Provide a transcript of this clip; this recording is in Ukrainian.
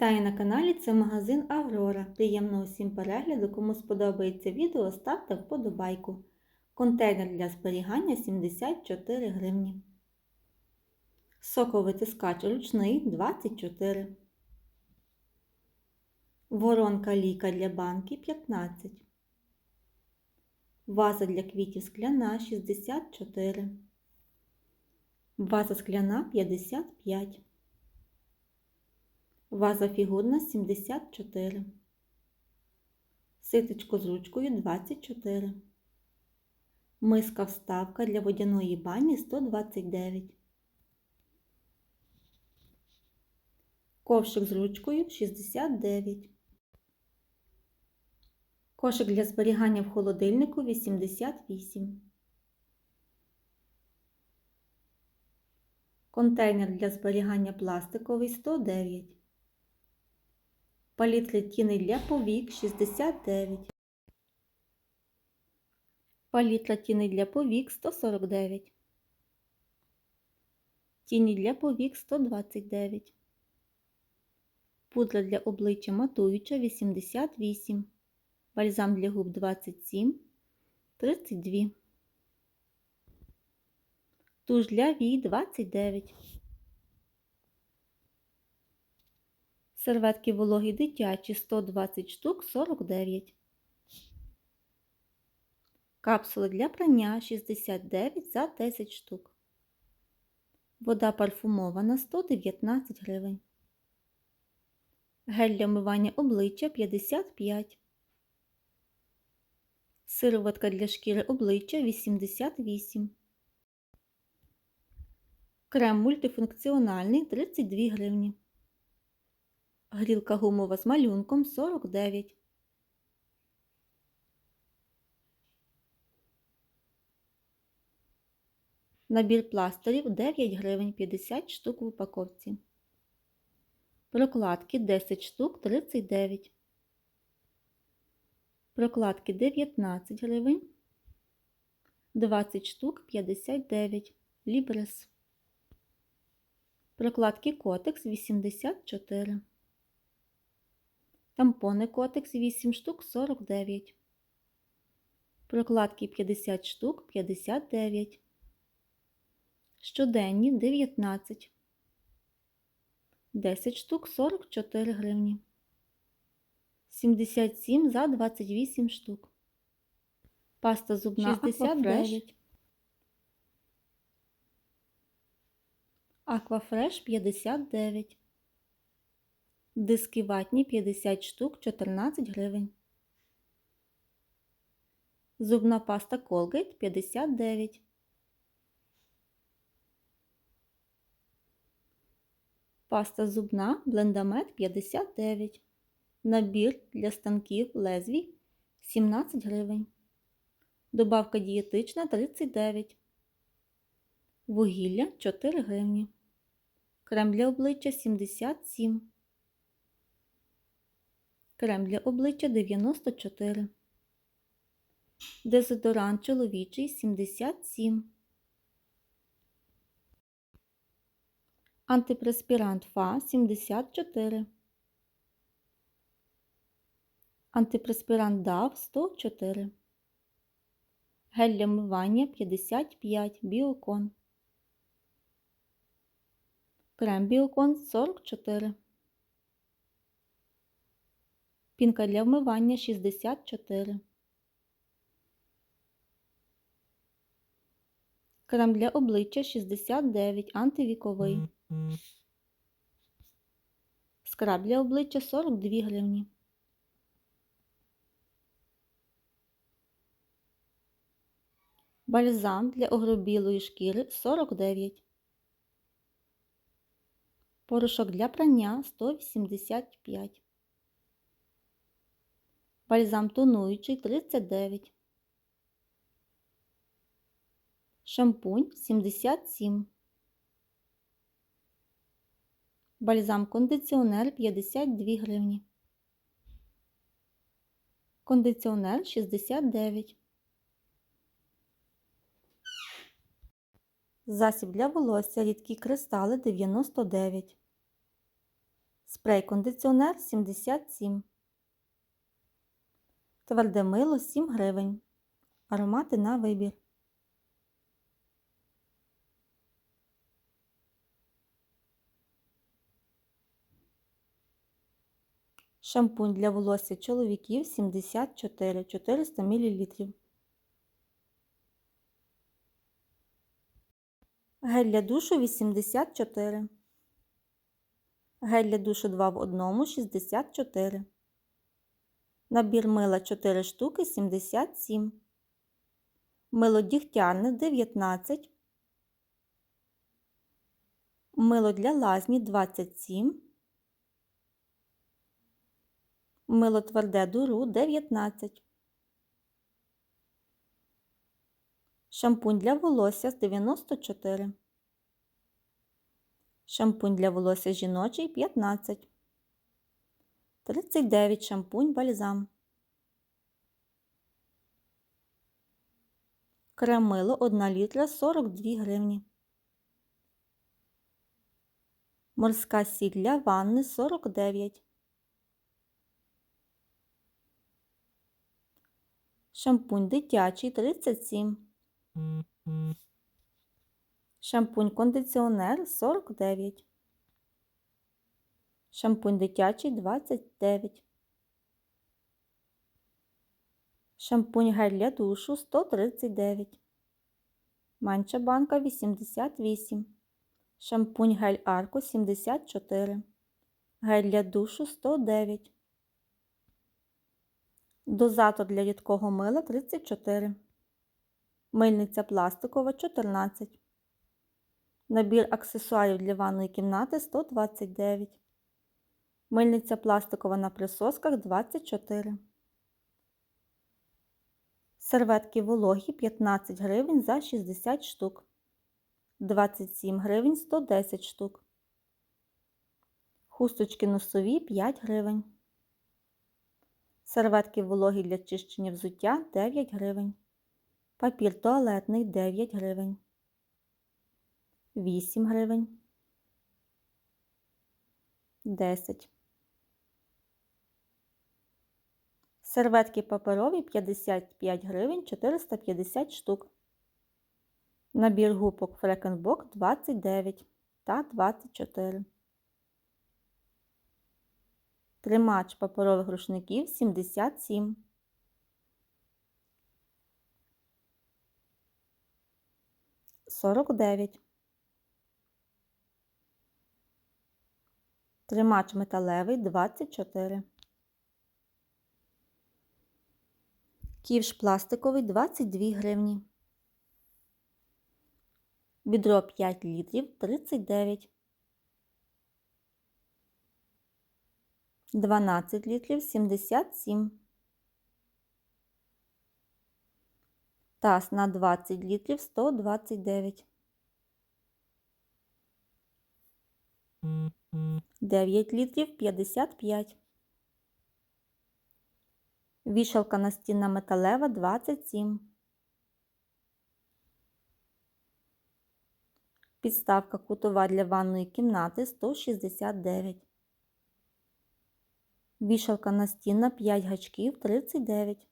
Вітаю на каналі, це магазин Аврора. Приємного всім перегляду. Кому сподобається відео, ставте вподобайку. Контейнер для зберігання 74 гривні. Соковитискач ручний 24. Воронка ліка для банки 15. Ваза для квітів скляна 64. Ваза скляна 55. Ваза фігурна 74. Ситочко з ручкою 24. Миска вставка для водяної бані 129. Ковшик з ручкою 69. Кошик для зберігання в холодильнику 88. Контейнер для зберігання пластиковий 109. Палітри тіни для повік 69. Палітра тіни для повік 149. Тіні для повік 129. Пудра для обличчя матуюча 88. Бальзам для губ 27. 32. Туш для вій 29. Серветки вологі дитячі 120 штук 49. Капсули для прання 69 за 10 штук. Вода парфумована 119 гривень. Гель для вмивання обличчя 55. Сироватка для шкіри обличчя 88. Крем мультифункціональний 32 гривні. Грілка гумова з малюнком 49. Набір пластирів 9 гривень 50 штук в упаковці. Прокладки 10 штук 39. Прокладки 19 гривень. 20 штук 59. Лібрес. Прокладки Котекс 84. Тампони Котекс 8 штук 49. Прокладки 50 штук 59. Щоденні 19. 10 штук 44 гривні. 77 за 28 штук. Паста зубна 69. Аквафреш 59. Диски ватні 50 штук 14 гривень. Зубна паста Colgate 59. Паста зубна Блендамет 59. Набір для станків лезвій 17 гривень. Добавка дієтична 39. Вугілля 4 гривні. Крем для обличчя 77. Крем для обличчя 94. Дезодорант чоловічий 77. Антипреспірант ФА 74. Антипреспірант DAV 104. Гель для мивання 55 Біокон. Крем Біокон 44. Пінка для вмивання 64. Крем для обличчя 69 антивіковий. Скраб для обличчя 42 гривні. Бальзам для огрубілої шкіри 49. Порошок для прання 185. Бальзам тонуючий 39. Шампунь 77. Бальзам кондиціонер 52 гривні. Кондиціонер 69. Засіб для волосся рідкі кристали 99. Спрей-кондиціонер 77. Тверде мило 7 гривень. Аромати на вибір. Шампунь для волосся чоловіків 74 400 мл. Гель для душу 84. Гель для душу 2 в 1 64. Набір мила 4 штуки 77. Мило дігтярне 19. Мило для лазні 27. Мило тверде дуру 19. Шампунь для волосся з 94. Шампунь для волосся жіночий 15. 39 шампунь бальзам. Кремило 1 літра 42 гривні. Морська сіль для ванни 49. Шампунь дитячий 37. Шампунь кондиціонер 49. Шампунь дитячий 29. Шампунь гель для душу 139. Менша банка 88. Шампунь гель арко 74. Гель для душу 109. Дозатор для рідкого мила 34. Мильниця пластикова 14. Набір аксесуарів для ванної кімнати 129. Мильниця пластикова на присосках 24. Серветки вологі 15 гривень за 60 штук. 27 гривень 110 штук. Хусточки носові 5 гривень. Серветки вологі для чищення взуття 9 гривень. Папір туалетний 9 гривень. 8 гривень. 10. Серветки паперові 55 гривень 450 штук. Набір губок Фрекенбок 29 та 24. Тримач паперових рушників 77. Сорок дев'ять. Тримач металевий 24. Ківш пластиковий 22 гривні. Відро 5 літрів 39. 12 літрів 77. Таз на 20 літрів 129. 9 літрів 55. Вішалка настінна металева 27. Підставка кутова для ванної кімнати 169. Вішалка настінна 5 гачків 39.